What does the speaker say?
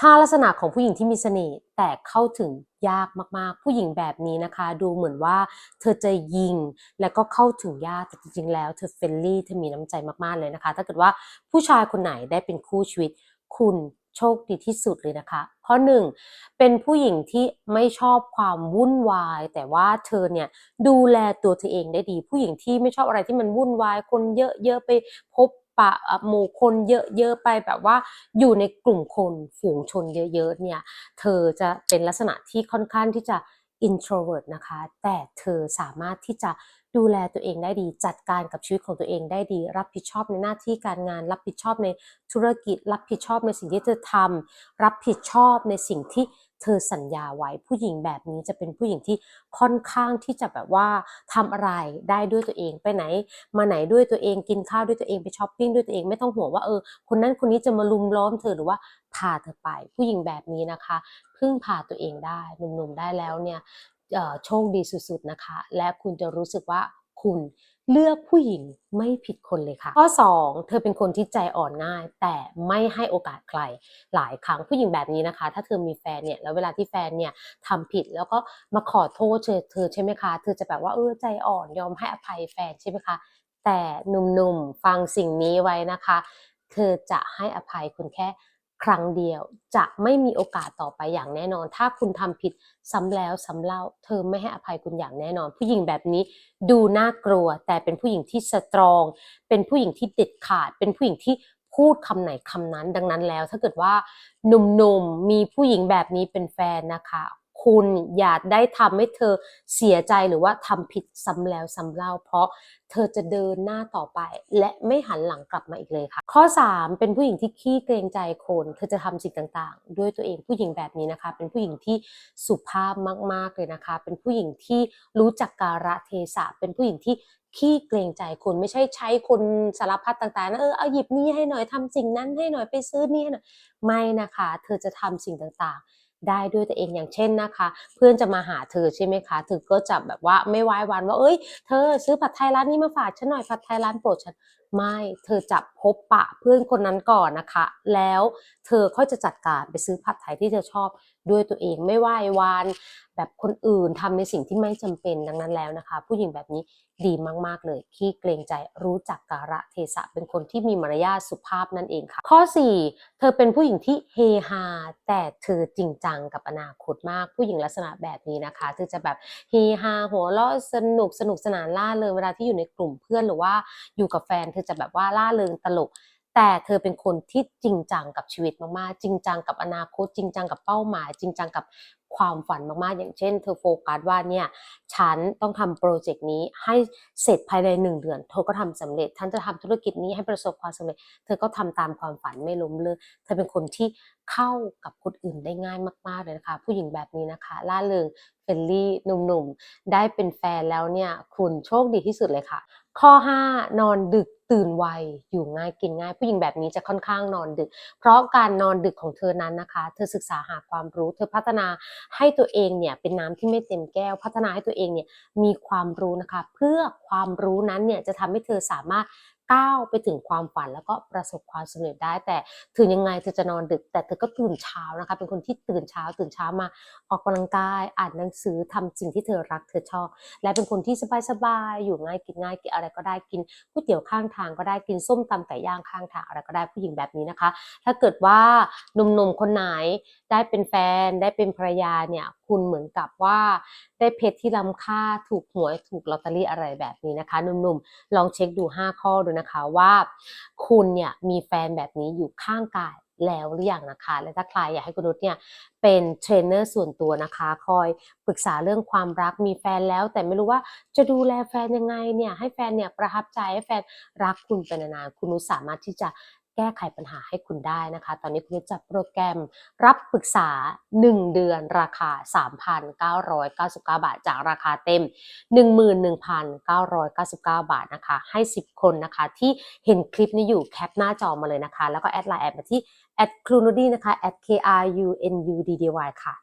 ห้าลักษณะของผู้หญิงที่มีเสน่ห์แต่เข้าถึงยากมากๆ ผู้หญิงแบบนี้นะคะ ดูเหมือนว่าเธอจะยิงแล้วก็เข้าถึงยากแต่จริงๆแล้ว เธอเฟรนลี่เธอมีน้ำใจมากๆเลยนะคะ ถ้าเกิดว่าผู้ชายคนไหนได้เป็นคู่ชีวิต คุณโชคดีที่สุดเลยนะคะ ข้อหนึ่งเป็นผู้หญิงที่ไม่ชอบความวุ่นวาย แต่ว่าเธอเนี่ยดูแลตัวเธอเองได้ดี ผู้หญิงที่ไม่ชอบอะไรที่มันวุ่นวาย คนเยอะๆไปพบ ปะอะหมู่คนเยอะๆไปแบบว่าอยู่ในกลุ่มคนฝูงชนเยอะๆเนี่ย เธอจะเป็นลักษณะที่ค่อนข้างที่จะ introvert นะคะ แต่เธอสามารถที่จะดูแลตัวเองได้ดี จัดการกับชีวิตของตัวเองได้ดี รับผิดชอบในหน้าที่การงาน รับผิดชอบในธุรกิจ รับผิดชอบในสิ่งที่เธอทำรับผิดชอบในสิ่งที่เธอสัญญาไว้ผู้หญิงแบบนี้จะเป็นผู้หญิงที่ค่อนข้างที่จะแบบว่าทำอะไรได้ด้วยตัวเองไปไหน มาไหนด้วยตัวเองกินข้าวด้วยตัวเองไปช้อปปิ้งด้วยตัวเองไม่ต้องห่วงว่าเออคนนั้นคนนี้จะมาลุมล้อมเธอหรือว่า พาเธอไป ผู้หญิงแบบนี้นะคะพึ่งพาตัวเองได้หนุ่มๆได้แล้วเนี่ยโชคดีสุดๆนะคะ และคุณจะรู้สึกว่าคุณเลือกผู้หญิงไม่ผิดคนเลยค่ะ ข้อ 2 เธอเป็นคนที่ใจอ่อนง่าย แต่ไม่ให้โอกาสใครหลายครั้งผู้หญิงแบบนี้นะคะ ถ้าเธอมีแฟนเนี่ยแล้วเวลาที่แฟนเนี่ยทำผิดแล้วก็มาขอโทษเธอเธอใช่ไหมคะเธอจะแบบว่าเออใจอ่อนยอมให้อภัยแฟนใช่ไหมคะแต่หนุ่มๆฟังสิ่งนี้ไว้นะคะ เธอจะให้อภัยคุณแค่ ครั้งเดียว จะไม่มีโอกาสต่อไปอย่างแน่นอน ถ้าคุณทำผิดซ้ำแล้วซ้ำเล่า เธอไม่ให้อภัยคุณอย่างแน่นอน ผู้หญิงแบบนี้ดูน่ากลัว แต่เป็นผู้หญิงที่สตรอง เป็นผู้หญิงที่เด็ดขาด เป็นผู้หญิงที่พูดคำไหนคำนั้นดังนั้นแล้ว ถ้าเกิดว่าหนุ่มๆมีผู้หญิงแบบนี้เป็นแฟนนะคะ คุณอย่าได้ทำให้เธอเสียใจหรือว่าทำผิดซ้ำแล้วซ้ำเล่า เพราะเธอจะเดินหน้าต่อไป และไม่หันหลังกลับมาอีกเลยค่ะ ข้อ 3 เป็นผู้หญิงที่ขี้เกรงใจคนเธอจะทำสิ่งต่างๆ ด้วยตัวเองผู้หญิงแบบนี้นะคะ เป็นผู้หญิงที่สุภาพมากๆเลยนะคะ เป็นผู้หญิงที่รู้จักกาลเทศะเป็นผู้หญิงที่ขี้เกรงใจคนไม่ใช่ใช้คนสารพัดต่างๆนะเออเอาหยิบนี่ให้หน่อยทำสิ่งนั้นให้หน่อยไปซื้อนี่ให้หน่อยไม่นะคะ เธอจะทำสิ่งต่างๆ ได้ด้วยตัวเองอย่างเช่นนะคะ เพื่อนจะมาหาเธอใช่ไหมคะเธอก็จะแบบว่าไม่ไว้วันว่าเอ้ย เธอซื้อผัดไทยร้านนี้มาฝากฉันหน่อยผัดไทยร้านโปรดฉัน ไม่ เธอจะพบปะเพื่อนคนนั้นก่อนนะคะ แล้วเธอค่อยจะจัดการไปซื้อผัดไทยที่เธอชอบด้วยตัวเองไม่ไหว้วาน แบบคนอื่นทำในสิ่งที่ไม่จำเป็นดังนั้นแล้วนะคะ ผู้หญิงแบบนี้ดีมาก ๆ เลยขี้เกรงใจรู้จักกาละเทศะเป็นคนที่มีมารยาทสุภาพนั่นเองค่ะ ข้อ 4 เธอเป็นผู้หญิงที่เฮฮาแต่เธอจริงจังกับอนาคตมากผู้หญิงลักษณะแบบนี้นะคะเธอจะแบบเฮฮาหัวเราะสนุกสนุกสนานล่าเริงเวลาที่อยู่ในกลุ่มเพื่อนหรือว่าอยู่กับแฟนเธอจะแบบว่าล่าเริงตลก แต่เธอเป็นคนที่จริงจังกับชีวิตมากๆ จริงจังกับอนาคต จริงจังกับเป้าหมาย จริงจังกับความฝันมากๆ อย่างเช่น เธอโฟกัสว่าเนี่ยฉันต้องทำโปรเจกต์นี้ให้เสร็จภายในหนึ่งเดือน เธอก็ทำสำเร็จฉันจะทำธุรกิจนี้ให้ประสบความสำเร็จ เธอก็ทำตามความฝันไม่ล้มเลิกเธอเป็นคนที่เข้ากับคนอื่นได้ง่ายมากๆเลยนะคะ ผู้หญิงแบบนี้นะคะล่าเริงเฟรนลี่หนุ่มๆ ได้เป็นแฟนแล้วเนี่ยคุณโชคดีที่สุดเลยค่ะ ข้อ 5 นอนดึก ตื่นไวอยู่ง่ายกินง่าย ผู้หญิงแบบนี้จะค่อนข้างนอนดึก เพราะการนอนดึกของเธอนั้นนะคะ เธอศึกษาหาความรู้ เธอพัฒนาให้ตัวเองเนี่ยเป็นน้ำที่ไม่เต็มแก้ว พัฒนาให้ตัวเองเนี่ยมีความรู้นะคะ เพื่อความรู้นั้นเนี่ยจะทำให้เธอสามารถ ก้าวไปถึงความฝันแล้วก็ประสบความสำเร็จได้ แต่ถึงยังไงเธอจะนอนดึก แต่เธอก็ตื่นเช้านะคะ เป็นคนที่ตื่นเช้า ตื่นเช้ามาออกกำลังกายอ่านหนังสือทำสิ่งที่เธอรักเธอชอบ และเป็นคนที่สบายๆอยู่ง่ายกินง่ายกินอะไรก็ได้กินก๋วยเตี๋ยวข้างทางก็ได้กินส้มตำไก่ย่างข้างทางอะไรก็ได้ผู้หญิงแบบนี้นะคะ ถ้าเกิดว่าหนุ่มๆคนไหนได้เป็นแฟนได้เป็นภรรยาเนี่ยคุณเหมือนกับว่าได้เพชรที่ล้ำค่าถูกหวยถูกลอตเตอรี่อะไรแบบนี้นะคะหนุ่มๆลองเช็คดู 5 ข้อดูนะคะว่าคุณเนี่ยมีแฟนแบบนี้อยู่ข้างกายแล้วหรือยังนะคะ และถ้าใครอยากให้คุณนุชเนี่ยเป็นเทรนเนอร์ส่วนตัวนะคะ คอยปรึกษาเรื่องความรักมีแฟนแล้ว แต่ไม่รู้ว่าจะดูแลแฟนยังไงเนี่ยให้แฟนเนี่ยประทับใจให้แฟนรักคุณเป็นนานๆคุณนุชสามารถที่จะ ก้ไขปัญหาให้คุณได้นะคะ ตอนนี้คุณจัดโปรแกรมรับปรึกษา 1 เดือนราคา 3,999 บาท จากราคาเต็ม 11,999 บาทนะคะ ให้ 10 คนนะคะ ที่เห็นคลิปนี้อยู่แคปหน้าจอมาเลยนะคะ แล้วก็แอดไลน์แอดมาที่ at c r u n u d y นะคะ at k r u n u d d y ค่ะ